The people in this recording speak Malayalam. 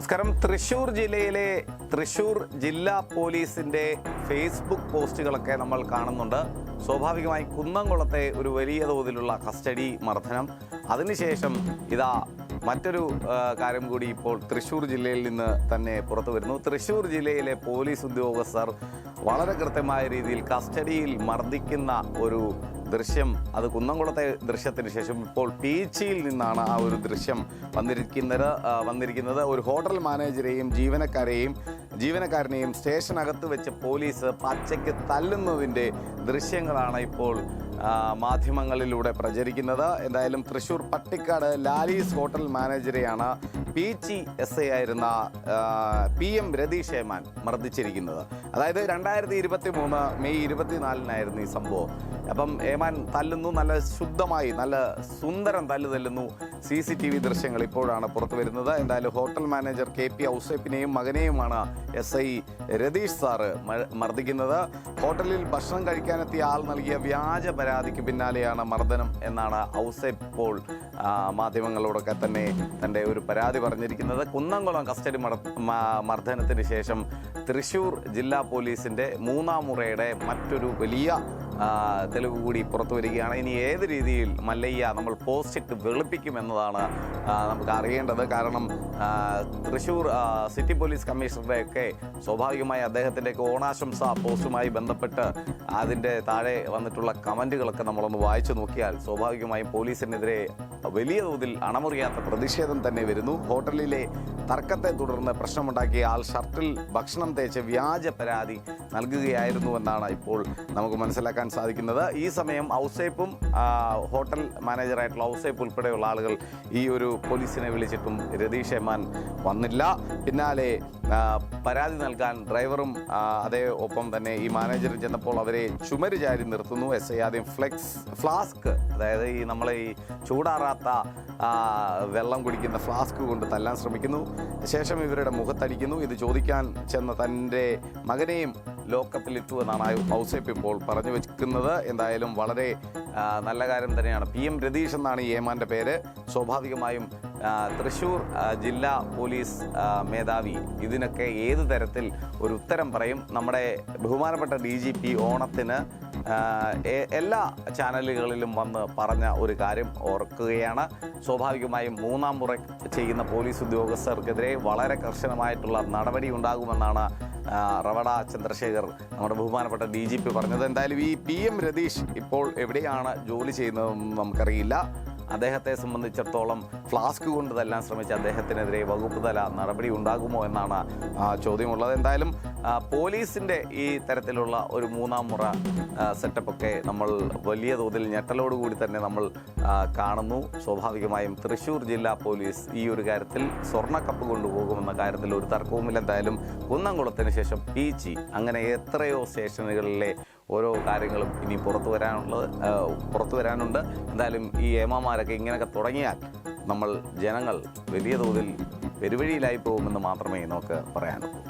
നമസ്കാരം. തൃശ്ശൂർ ജില്ലയിലെ തൃശ്ശൂർ ജില്ലാ പോലീസിന്റെ ഫേസ്ബുക്ക് പോസ്റ്റുകളൊക്കെ നമ്മൾ കാണുന്നുണ്ട്. സ്വാഭാവികമായി കുന്നംകുളത്തെ ഒരു വലിയ തോതിലുള്ള കസ്റ്റഡി മർദ്ദനം. അതിനുശേഷം ഇതാ മറ്റൊരു കാര്യം കൂടി ഇപ്പോൾ തൃശ്ശൂർ ജില്ലയിൽ നിന്ന് തന്നെ പുറത്തു വരുന്നു. തൃശൂർ ജില്ലയിലെ പോലീസ് ഉദ്യോഗസ്ഥർ വളരെ കൃത്യമായ രീതിയിൽ കസ്റ്റഡിയിൽ മർദ്ദിക്കുന്ന ഒരു ദൃശ്യം അത് കുന്നംകുളത്തെ ദൃശ്യത്തിന് ശേഷം ഇപ്പോൾ പീച്ചിയിൽ നിന്നാണ് ആ ഒരു ദൃശ്യം വന്നിരിക്കുന്നത്. വന്നിരിക്കുന്നത്. ഒരു ഹോട്ടൽ മാനേജരെയും ജീവനക്കാരെയും ജീവനക്കാരനെയും സ്റ്റേഷനകത്ത് വെച്ച് പോലീസ് പച്ചയ്ക്ക് തല്ലുന്നതിന്റെ ദൃശ്യങ്ങളാണ് ഇപ്പോൾ മാധ്യമങ്ങളിലൂടെ പ്രചരിക്കുന്നത്. എന്തായാലും തൃശൂർ പട്ടിക്കാട് ലാലീസ് ഹോട്ടൽ മാനേജരെയാണ് ജി എസ് ഐ ആയിരുന്ന പി എം രതീഷ് ഹേമാൻ മർദ്ദിച്ചിരിക്കുന്നത്. അതായത് രണ്ടായിരത്തി ഇരുപത്തി മൂന്ന് മെയ് ഇരുപത്തിനാലിനായിരുന്നു ഈ സംഭവം. അപ്പം ഏമാൻ തല്ലുന്നു നല്ല ശുദ്ധമായി നല്ല സുന്ദരം തല്ല് തല്ലുന്നു. സി സി ടി വി ദൃശ്യങ്ങൾ ഇപ്പോഴാണ് പുറത്തു വരുന്നത്. എന്തായാലും ഹോട്ടൽ മാനേജർ കെ പി ഔസേപ്പിനെയും മകനെയുമാണ് എസ് ഐ രതീഷ് സാറ് മർദ്ദിക്കുന്നത്. ഹോട്ടലിൽ ഭക്ഷണം കഴിക്കാനെത്തിയ ആൾ നൽകിയ വ്യാജ പരാതിക്ക് പിന്നാലെയാണ് മർദ്ദനം എന്നാണ് ഔസേപ്പ് പോൾ മാധ്യമങ്ങളോടൊക്കെ തന്നെ തന്റെ ഒരു പരാതി പറഞ്ഞിരിക്കുന്നത്. കുന്നംകുളം കസ്റ്റഡി മർ- മർദ്ദനത്തിന് ശേഷം തൃശൂർ ജില്ലാ പോലീസിന്റെ മൂന്നാം മുറയുടെ മറ്റൊരു വലിയ തെളിവ് കൂടി പുറത്തു വരികയാണ്. ഇനി ഏത് രീതിയിൽ മല്ലയ്യ നമ്മൾ പോസ്റ്റിട്ട് വെളുപ്പിക്കുമെന്നതാണ് നമുക്ക് അറിയേണ്ടത്. കാരണം തൃശ്ശൂർ സിറ്റി പോലീസ് കമ്മീഷണറുടെയൊക്കെ സ്വാഭാവികമായി അദ്ദേഹത്തിന്റെയൊക്കെ ഓണാശംസ പോസ്റ്റുമായി ബന്ധപ്പെട്ട് അതിന്റെ താഴെ വന്നിട്ടുള്ള കമന്റുകളൊക്കെ നമ്മളൊന്ന് വായിച്ചു നോക്കിയാൽ സ്വാഭാവികമായും പോലീസിനെതിരെ വലിയ തോതിൽ അണമുറിയാത്ത പ്രതിഷേധം തന്നെ വരുന്നു. ഹോട്ടലിലെ തർക്കത്തെ തുടർന്ന് പ്രശ്നമുണ്ടാക്കിയ ആൾ ഷർട്ടിൽ ഭക്ഷണം തേച്ച് വ്യാജ പരാതി നൽകുകയായിരുന്നുവെന്നാണ് ഇപ്പോൾ നമുക്ക് മനസ്സിലാക്കാൻ സാധിക്കുന്നത്. ഈ സമയം ഔസേപ്പും ഹോട്ടൽ മാനേജറായിട്ടുള്ള ഔസേപ്പ് ഉൾപ്പെടെയുള്ള ആളുകൾ ഈ ഒരു പോലീസിനെ വിളിച്ചിട്ടും രതീഷ് എമാൻ വന്നില്ല. പിന്നാലെ പരാതി നൽകാൻ ഡ്രൈവറും അതേ ഒപ്പം തന്നെ ഈ മാനേജറും ചെന്നപ്പോൾ അവരെ ചുമര് ചാരി നിർത്തുന്നു. എസ് ഐ ആദ്യം ഫ്ലെക്സ് ഫ്ലാസ്ക് അതായത് ഈ നമ്മളെ ഈ ചൂടാറാത്ത വെള്ളം കുടിക്കുന്ന ഫ്ലാസ്ക് കൊണ്ട് തല്ലാൻ ശ്രമിക്കുന്നു. ശേഷം ഇവരുടെ മുഖത്തടിക്കുന്നു. ഇത് ചോദിക്കാൻ ചെന്ന തന്റെ മകനെയും ലോക്കപ്പിലിട്ടു എന്നാണ് ഔസേപ്പ് ഇപ്പോൾ പറഞ്ഞു വെക്കുന്നത്. എന്തായാലും വളരെ നല്ല കാര്യം തന്നെയാണ്. പി എം രതീഷ് എന്നാണ് ഈ ഏമാന്റെ പേര്. സ്വാഭാവികമായും തൃശൂർ ജില്ലാ പോലീസ് മേധാവി ഇതിനൊക്കെ ഏത് തരത്തിൽ ഒരു ഉത്തരം പറയും? നമ്മുടെ ബഹുമാനപ്പെട്ട ഡി ജി പി ഓണത്തിന് എല്ലാ ചാനലുകളിലും വന്ന് പറഞ്ഞ ഒരു കാര്യം ഓർക്കുകയാണ്. സ്വാഭാവികമായും മൂന്നാം മുറ ചെയ്യുന്ന പോലീസ് ഉദ്യോഗസ്ഥർക്കെതിരെ വളരെ കർശനമായിട്ടുള്ള നടപടി ഉണ്ടാകുമെന്നാണ് റവട ചന്ദ്രശേഖർ നമ്മുടെ ബഹുമാനപ്പെട്ട ഡി ജി പി പറഞ്ഞത്. എന്തായാലും ഈ പി എം രതീഷ് ഇപ്പോൾ എവിടെയാണ് ജോലി ചെയ്യുന്നതെന്ന് നമുക്കറിയില്ല. അദ്ദേഹത്തെ സംബന്ധിച്ചിടത്തോളം ഫ്ലാസ്ക് കൊണ്ട് തല്ലാൻ ശ്രമിച്ച അദ്ദേഹത്തിനെതിരെ വകുപ്പ് തല നടപടി ഉണ്ടാകുമോ എന്നാണ് ചോദ്യമുള്ളത്. എന്തായാലും പോലീസിന്റെ ഈ തരത്തിലുള്ള ഒരു മൂന്നാം മുറ സെറ്റപ്പൊക്കെ നമ്മൾ വലിയ തോതിൽ ഞെട്ടലോടുകൂടി തന്നെ നമ്മൾ കാണുന്നു. സ്വാഭാവികമായും തൃശ്ശൂർ ജില്ലാ പോലീസ് ഈ ഒരു കാര്യത്തിൽ സ്വർണക്കപ്പ് കൊണ്ടുപോകുമെന്ന കാര്യത്തിൽ ഒരു തർക്കവുമില്ല. എന്തായാലും കുന്നംകുളത്തിന് ശേഷം പി ജി അങ്ങനെ എത്രയോ സ്റ്റേഷനുകളിലെ ഓരോ കാര്യങ്ങളും ഇനി പുറത്തു വരാനുള്ളത് പുറത്തു വരാനുണ്ട്. എന്തായാലും ഈ ഏമാമാരൊക്കെ ഇങ്ങനെയൊക്കെ തുടങ്ങിയാൽ നമ്മൾ ജനങ്ങൾ വലിയ തോതിൽ പെരുവഴിയിലായി പോകുമെന്ന് മാത്രമേ നമുക്ക് പറയാനുള്ളൂ.